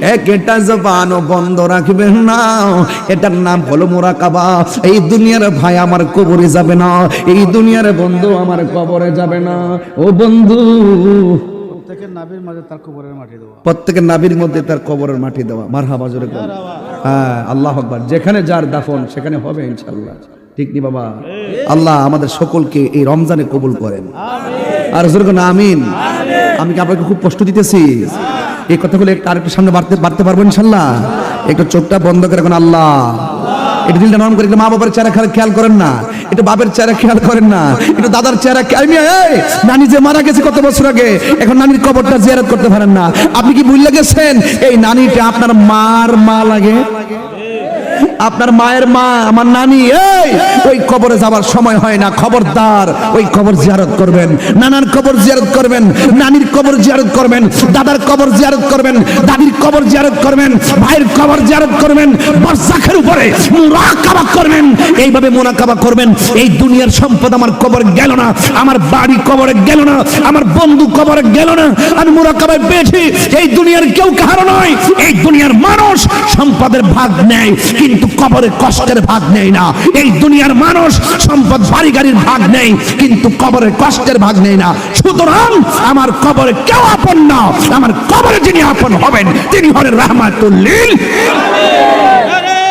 একটা জবানও বন্ধ রাখবেন না। এটার নাম হলো মোরাকাবা। এই দুনিয়ার ভাই আমার কবরে যাবে না। এই দুনিয়ার বন্ধু আমার কবরে যাবে না। ও বন্ধু প্রত্যেকের নাবির মাঝে তার কবরের মাটি দেওয়া। প্রত্যেকের নাবির মধ্যে তার কবরের মাটি দেওয়া। মার হাবা জোরে হ্যাঁ আল্লাহ আকবার। যেখানে যার দাফন সেখানে হবে ইনশাল্লাহ ঠিক নি বাবা? আল্লাহ আমাদের সকলকে এই রমজানে কবুল করেন। আর জোরে কোন আমিন। আমি কি আপনাকে খুব কষ্ট দিতেছি? এই কথাগুলো একটু আরেকটু সামনে বাড়তে বাড়তে পারব ইনশাল্লাহ? একটু চোখটা বন্ধ করে এখন আল্লাহ। দিলটা নরম করে মা বাবার চেহারা খেয়াল করেন না। একটু বাপের চেহারা খেয়াল করেন না। একটু দাদার চেহারা এই, নানি যে মারা গেছে কত বছর আগে এখন নানির কবরটা জিয়ারত করতে পারেন না। আপনি কি ভুলে গেছেন এই নানিটা আপনার মার মা লাগে। আপনার মায়ের মা, আমার নানি, এই, ওই কবরে যাবার সময় হয় না। খবরদার, ওই কবর জিয়ারত করবেন। নানার কবর জিয়ারত করবেন, নানির কবর জিয়ারত করবেন, দাদার কবর জিয়ারত করবেন, দাদির কবর জিয়ারত করবেন, ভাইয়ের কবর জিয়ারত করবেন বর্ষাখের উপরে মুরাকাবা করবেন। এইভাবে মুরাকাবা করবেন, এই দুনিয়ার সম্পদ আমার কবর গেল না, আমার বাড়ি কবরে গেল না, আমার বন্ধু কবরে গেল না, আমি মুরাকাবায় পেয়েছি। এই দুনিয়ার কেউ কাহারও নয়, এই দুনিয়ার মানুষ সম্পদের ভাগ নেয়, কিন্তু কবরে কষ্টের ভাগ নেই না। এই দুনিয়ার মানুষ সম্পদ বাড়ি গাড়ির ভাগ নেই কিন্তু কবরে কষ্টের ভাগ নেই না। সুতরাং আমার কবরে কেউ আপন না আমার কবরে যিনি আপন হবেন তিনি হলেন রহমাতুল্লিল। নারে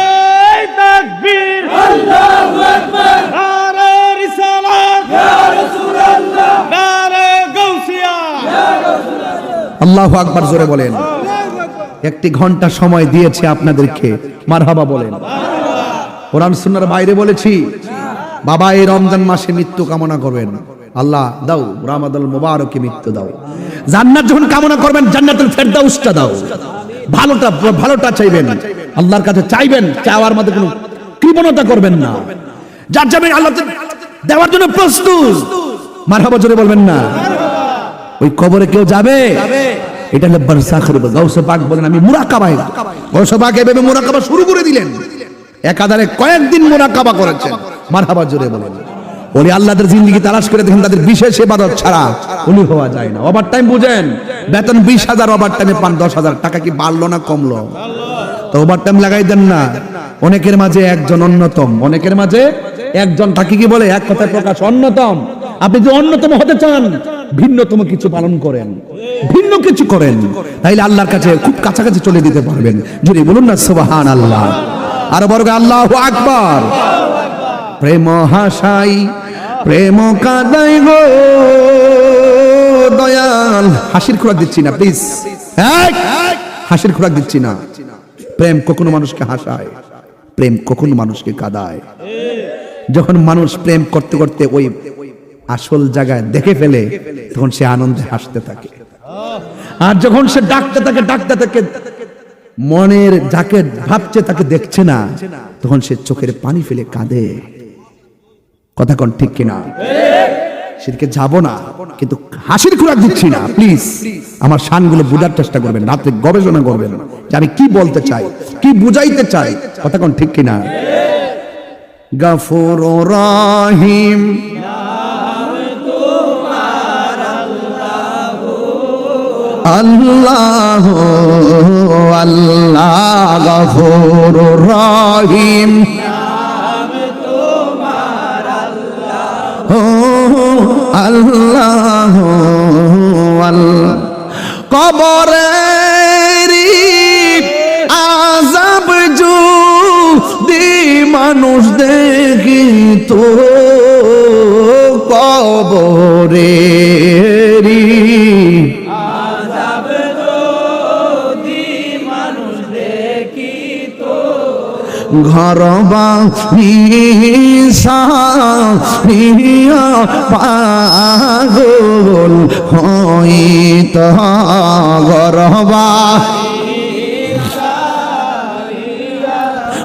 তাকবীর। আল্লাহু আকবার। নারে রিসালাত। ইয়া রাসূলুল্লাহ। নারে গাউসিয়া। আল্লাহ আকবার জোরে বলেন। একটি ঘণ্টা সময় দিয়েছে আপনাদেরকে। মারহাবা বলেন। কোরআন সুন্নার বাইরে বলেছি, বাবা, এই রমজান মাসে মৃত্যু কামনা করবেন। আল্লাহ, দাও রামাদুল মুবারকে মৃত্যু দাও। জান্নাত যখন কামনা করবেন, জান্নাতুল ফেরদাউসটা দাও। ভালোটা ভালোটা চাইবেন। আল্লাহর কাছে চাইবেন, চাওয়ার মধ্যে কোনো কৃপণতা করবেন না। যার যাবেন আল্লাহ দেওয়ার জন্য প্রস্তুত। মারহাবা জোরে বলবেন না। ওই কবরে কেউ যাবে? এটা হলো বারসাখের গাউসে পাক বলেন, আমি মুরাকাবায় গাউসে পাক এভাবে মুরাকাবা শুরু করে দিলেন। একাধারে কয়েকদিন মুরাকাবা করেছেন। মারহাবা জোরে বলেন। ওলি আল্লাহদের জিন্দগি তালাশ করে দেখেন, তাদের বিশেষ ইবাদত ছাড়া উনি হওয়া যায় না। ওভার টাইম বুঝেন, বেতন বিশ হাজার ওভার টাইমে পান দশ হাজার। টাকা কি বাড়লো না কমলো? তো ওভার টাইম লাগাই দেন না। অনেকের মাঝে একজন অন্যতম। অনেকের মাঝে একজন থাকি কি বলে? এক কথায় প্রকাশ, অন্যতম। আপনি যে অন্যতম হতে চান, ভিন্নতম কিছু পালন করেন। ভিন্ন কিছু করেন, তাইলে আল্লাহর কাছে খুব কাছাকাছি চলে দিতে পারবেন। যদি বলুন না সুবহান আল্লাহ আর বর্গ আল্লাহ আকবার। প্রেম হাসাই, প্রেম কাদাই গো, দয়াল। হাসির খোরাক দিচ্ছি না প্লিজ হাসির খোরাক দিচ্ছি না। প্রেম কখনো মানুষকে হাসায়, প্রেম কখনো মানুষকে কাদায়। যখন মানুষ প্রেম করতে করতে ওই আসল জায়গায় দেখে ফেলে, তখন সে আনন্দে হাসতে থাকে। আর যখন সে ডাকতে থাকে ডাকতে থাকে, মনের যাকে ভাবছে তাকে দেখছে না, তখন সে চোখের পানি ফেলে কাঁদে। কথা কোন ঠিক কিনা? সেদিকে যাব না, কিন্তু হাসির খোরাক দিচ্ছি না প্লিজ আমার শানগুলো বোঝার চেষ্টা করবেন রাত্রে গবেষণা করবেন, যে আমি কি বলতে চাই, কি বুঝাইতে চাই, কথা কন ঠিক কিনা? গাফুর রাহিম। আল্লাহ আল্লাহ গফুর রহিম আল্লাহ ঘরবা নিয়া পাগল হইত গরবা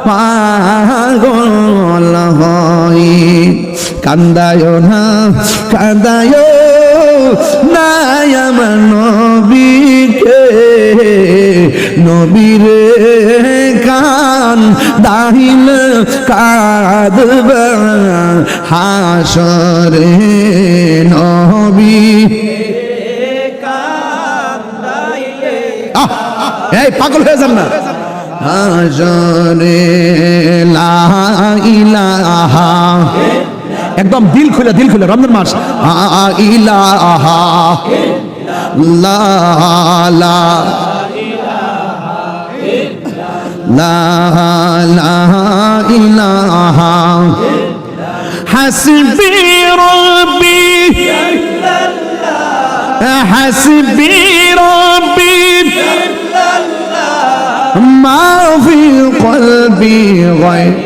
পাগল হই কান্দায় না কান্দায় নাই আমার নবীকে নবীরে কান দাহিল কাঁদবে হাসরে নবী। এই পাগল হয়ে যান না। হাজরে লা একদম দিল খুলে দিল খুলে, রমজান মাস। ইলাহা। লা লা। لا لا إله. حسبي ربي. حسبي ربي. ما في قلبي غير.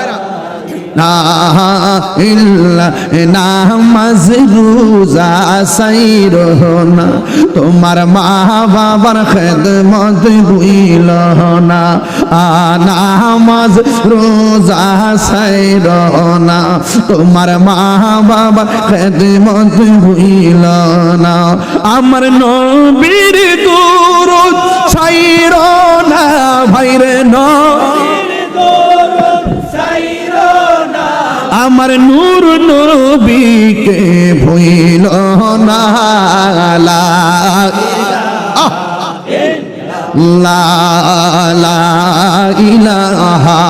তোমার মা বাবার খেদমত ভুইল না। নামাজ, রোজা, সাইর না তোমার মা বাবার খেদমত ভুইল না। আমার নবীর দুরুদ সাইর না, ভাইরে নবীর আমার নূর নবীকে ভুইল না লা! লা ইলাহা।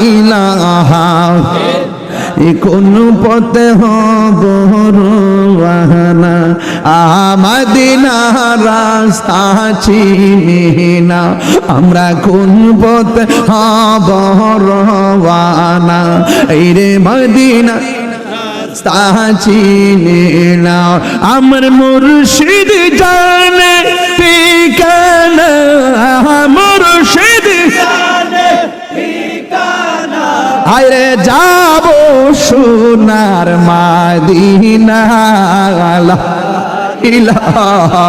ইলাহা। কোন পথে হব রোয়ানা? আমাদিনা রাস্তা আমরা কোন পথে হব রোয়ানা? এই রে মদিনা চিনি না আমার মুর্শিদ জানে ঠিকানা। মুর্শিদ আরে যাব সোনার মাদিনা লা ইলাহা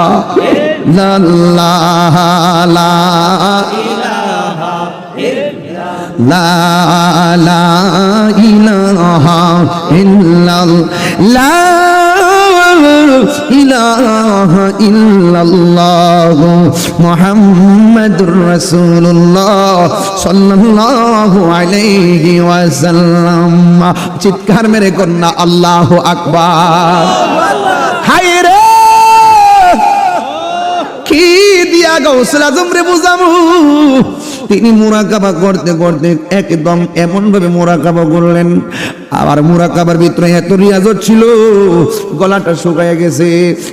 ইল্লাল্লাহ ইলাহা ইল্লাল্লাহ মুহাম্মাদুর রাসূলুল্লাহ সাল্লাল্লাহু আলাইহি ওয়াসাল্লাম। চিৎকার মেরে কন্যা, আল্লাহু আকবার। হায় রে কি তিনি মোরাকাবা করতে করতে একদম এমন ভাবে মোরাকাবা করলেন। আবার মোরাকাবার ভিতরে এত রিয়াজত ছিল, গলাটা শুকায় গেছে।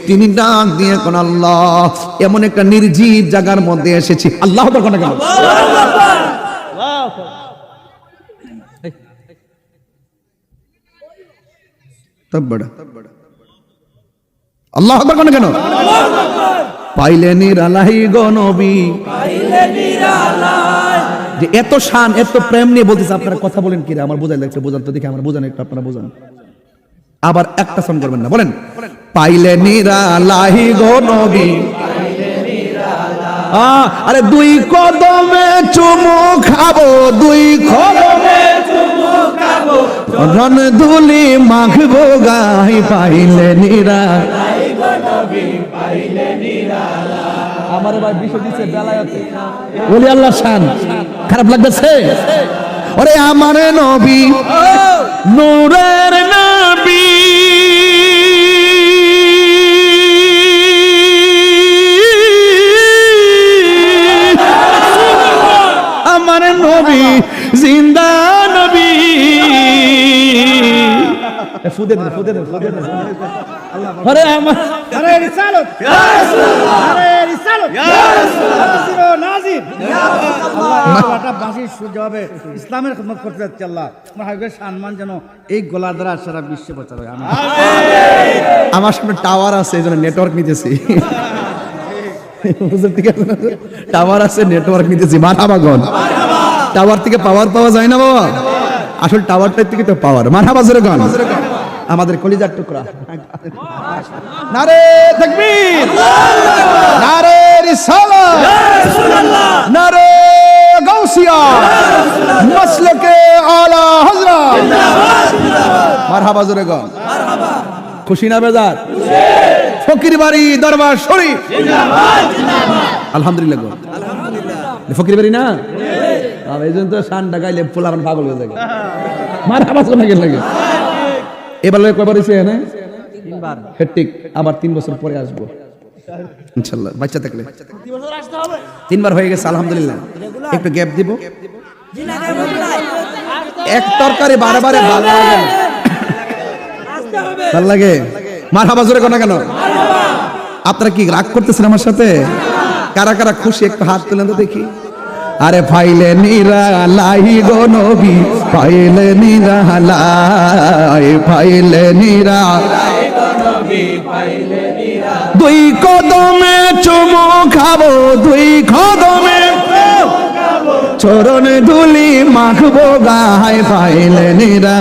তিনি ডাক দিয়ে কোন আল্লাহ, এমন একটা নির্জীব জায়গার মধ্যে এসেছি। আল্লাহ আল্লাহ কেন পাইলে নিরালাই গো নবী। যে এত শান এত প্রেম নিয়ে বলতেছে আপনারা কথা বলেন কি রে আমার বোঝাই লাগছে বোঝান তো দেখি আমার বোঝান একটু আপনারা বোঝান। আবার একটা সন করবেন না বলেন। পাইলে নিরালাই গো নবী। আহ, আরে দুই কদমে চুমু খাব দুই কদমে রন দুলি মাখবো গাই পাইলে নিরা আমার ভাই বিষয় দিচ্ছে বেলায়তে বলি আল্লাহ শান। খারাপ লাগতেছে? ওরে আমার নবী নূরের নবী। আমার নবী জিন্দা নবী। ফুদে ফুদে ফুদে আরে আমার আরে রিসালত। আরে রিসালত ইসলামের করতে আল্লাহ সম্মান যেন এই গলা দ্বারা সারা বিশ্বে হয় আমার সামনে টাওয়ার আছে এই নেটওয়ার্ক নিতেছি টাওয়ার আছে নেটওয়ার্ক নিতেছি টাওয়ার থেকে পাওয়ার পাওয়া যায় না, বাবা। আসল টাওয়ারটার থেকে তো পাওয়ার মাথাবা জোরে গান আমাদের কলিজার টুকরা। নারে তাকবীর নারে রিসালাত নারে গাউসিয়া। মাসলকে আলা হযরত। মারহাবা জোরে গান খুশি না বেজার? ফকির বাড়ি দরবার শরীফ। আলহামদুলিল্লাহ গো। ফকির বাড়ি না? এই জন্য তো পাগল হয়ে থাকে মার আবার লাগে লাগে। এবার কয়বার হয়েছে হেট্টিক আবার তিন বছর পরে আসব। ইনশাল্লাহ বাচ্চা থাকলে। তিনবার হয়ে গেছে আলহামদুলিল্লাহ। একটু গ্যাপ দিব। এক তরকারি বারে বারে ভালো লাগে? মার হাবা জোরে কোনা কেন? আপনারা কি রাগ করতেছেন আমার সাথে? কারা কারা খুশি? একটু হাত তুলেন তো দেখি। আরে ফাইলে নিরা লাই গো নবী ফাইলে নিরা লাই ফাইলে নিরা দুই কদমে চুমু খাব, দুই কদমে চরণ ধুলি মাখবো, গায়ে পাইলে নিরা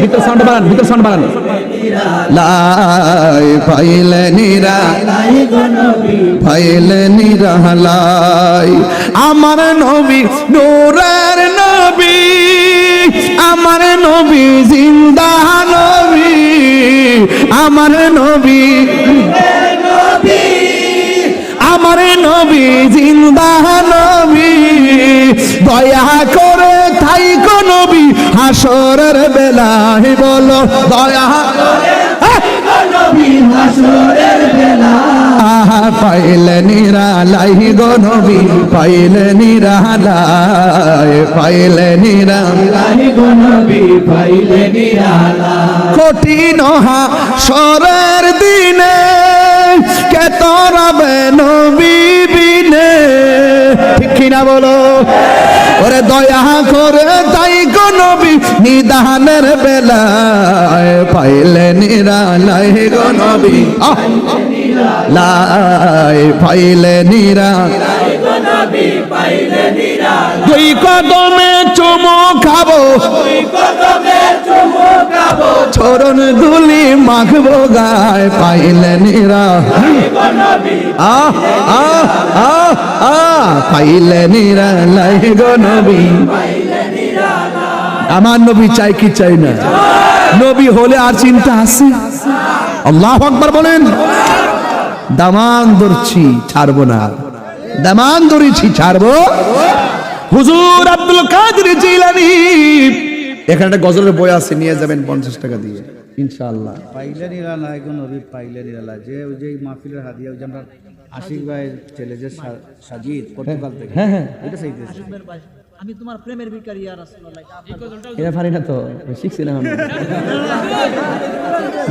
ভিতর সাউন্ড বাড়ান, ভিতর সাউন্ড বাড়ান। লাই পাইলে নিরা পাইলে নিরা লাই। আমার নবী, নূরের নবী, আমার নবী জিন্দা দয়া করে গো নবী, হাসরের বেলায় বলো, দয়া পাইলে নিরালাই গো পাইলে নিরালাই পাইলে নিরালাই গো পাইলে নিরালাই কঠিন সরের দিনে কে তরবে নবী কিনা বলো? ওরে দয়া করে তাই নবী, নিদানের বেলায় পাইলে নিরালাই গো নবী! লাই পাইলে নিরা দুই কদমে চুমো খাব। চরণ দুলি মাখবো গায়, পাইলে নিরা। আহ আমার নবী চাই কি চাই না? নবী হলে আর চিন্তা আছে? আল্লাহ আকবার বলেন। দামান ধরছি, ছাড়বো না। দামান ধরেছি, ছাড়বো। হুজুর আব্দুল কাদের জিলানি এখানে একটা গজলের বই আছে নিয়ে যাবেন পঞ্চাশ টাকা দিয়ে। ইনশাআল্লাহ। পাইলে নিরালা এখন নবী পাইলে নিরালা যে ওই যে মাহফিলের হাদিয়া ওই যে আমরা আশিক ভাইয়ের ছেলে যে সাজিদ পর্তুগাল থেকে। হ্যাঁ হ্যাঁ এটা চাইতেছে আমি তোমার প্রেমের ভিকারি আর রাসূলুল্লাহ এটা পারি না তো শিখছি না আমি।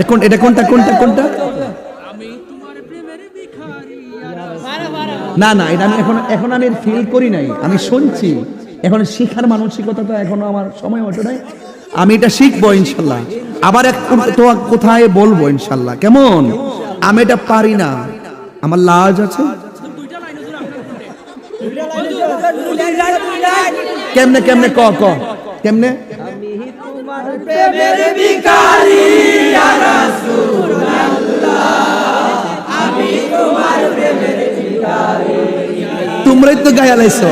এটা এটা কোনটা কোনটা কোনটা? না না এটা আমি এখন এখন আমি ফিল করি নাই আমি শুনছি। এখন শিখার মানসিকতাটা এখনও আমার সময় ওঠে নাই। আমি এটা শিখব ইনশাল্লাহ। আবার এক তো কোথায় বলব ইনশাল্লাহ। কেমন? আমি এটা পারি না। আমার লাজ আছে। কেমনে কেমনে? ক ক। কেমনে? তোমরাই তো গায়ে লাইছো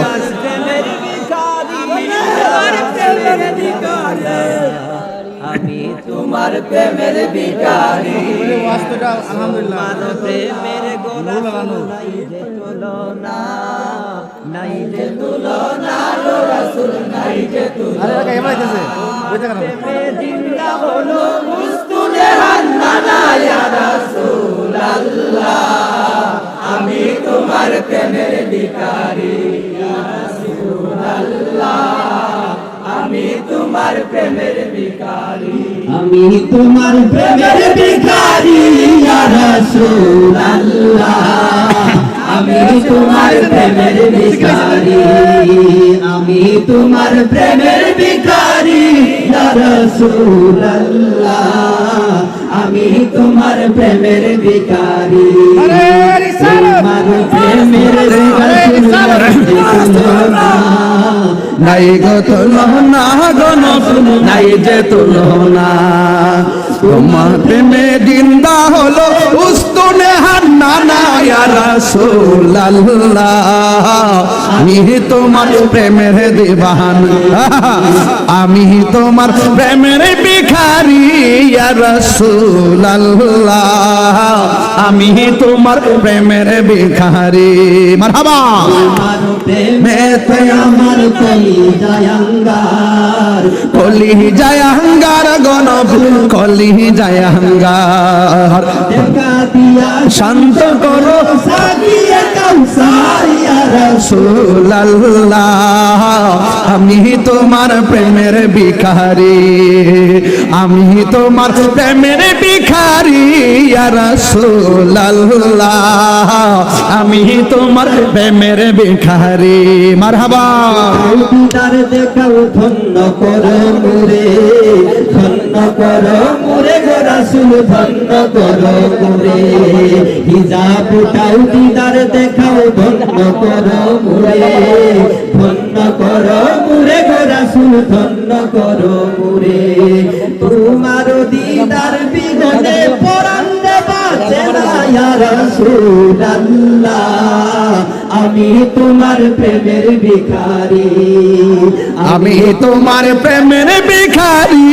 তোমার প্রেমের ওয়াস্তটা আলহামদুলিল্লাহ। প্রেমের গোলা নাই যে তুলনা নাই যে তুলনা আমি তোমার প্রেমের ইয়া রাসূলুল্লাহ। আমি তোমার প্রেমের ভিকারি আমি তোমার প্রেমের ইয়া রাসূলুল্লাহ। আমি তোমার প্রেমের ভিকারি তোমার প্রেমের নাই গো তুলনা গো নতুন নাই যে তুলনা তোমার প্রেমে দিন্দা হলো উস্তুনে হান্না না ইয়া রাসূলুল্লাহ আমি তোমার প্রেমের দিবান। আমি তোমার প্রেমের বিখা ভিখারি ইয়া রাসূলুল্লাহ আমি তোমার প্রেমের ভিখারি। মারহাবা। আমার প্রেমেতে আমার কলি জায়াঙ্গার কলি জায়াঙ্গার গণব কলি জায়াঙ্গার দেখা দিয়া শান্ত করো রাসূলুল্লাহ আমি তোমার প্রেমের ভিখারি, আমি তোমার প্রেমের ভিখারি রাসূলুল্লাহ, আমি তোমার প্রেমের ভিখারি। মারহাবা। দিদার দেখাও ধন্য করো মুরে, ধন্য করো মুরে গো রাসূল, ধন্য করো মুরে। হিজাব দিদার দেখাও ধন্য করো মুরে ধন্য করো মুরে গো রাসূল ধন্য করো মুরে তোমার দিদার বিগনে পরাণ আমি তোমার প্রেমের ভিখারি। আমি তোমার প্রেমের ভিখারি।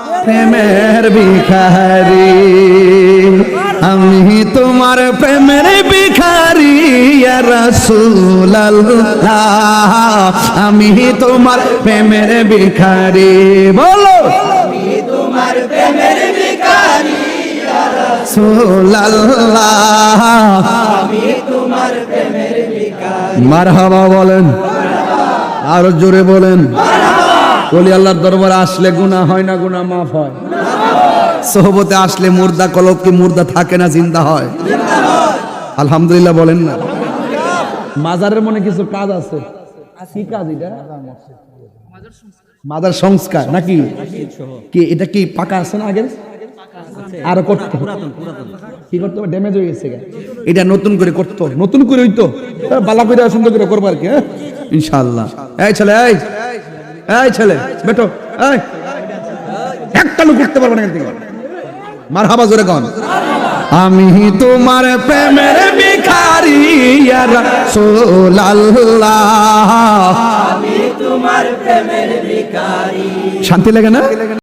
প্রেমের ভিখারি। আমি তোমার প্রেমের ভিখারি ইয়া রাসূলুল্লাহ। আমি তোমার প্রেমের ভিখারি বলো। তোমার প্রেমের ভিখারি রাসূলুল্লাহ। আমি তোমার প্রেমের ভিখারি। মারহাবা বলেন। আরও জোরে বলেন। বলি, আল্লাহর দরবারে আসলে গুনাহ হয় না, গুনাহ মাফ হয়। সোহবতে আসলে মুর্দা কলব কি মুর্দা থাকে না, জিন্দা হয়? আলহামদুলিল্লাহ বলেন না। মাজারের মনে কিছু কাজ আছে? কি কাজ এটা? মাজার সংস্কার, নাকি? কি, এটা কি পাকা আছে না আগের? আরও করতে কি করতে হবে? ড্যামেজ হয়ে গেছে এটা নতুন করে করতো নতুন করে হইতো। বালা করে সুন্দর করে করব আর কি হ্যাঁ? ইনশাআল্লাহ। এই ছেলে, এই! এই ছেলে বেটো এই। একটা লোক উঠতে পারব না এখান থেকে। মার হাবা জোরে কন। আমি তোমার প্রেমের ভিখারি ইয়া আমি তোমার প্রেমের ভিখারি। শান্তি লাগে না?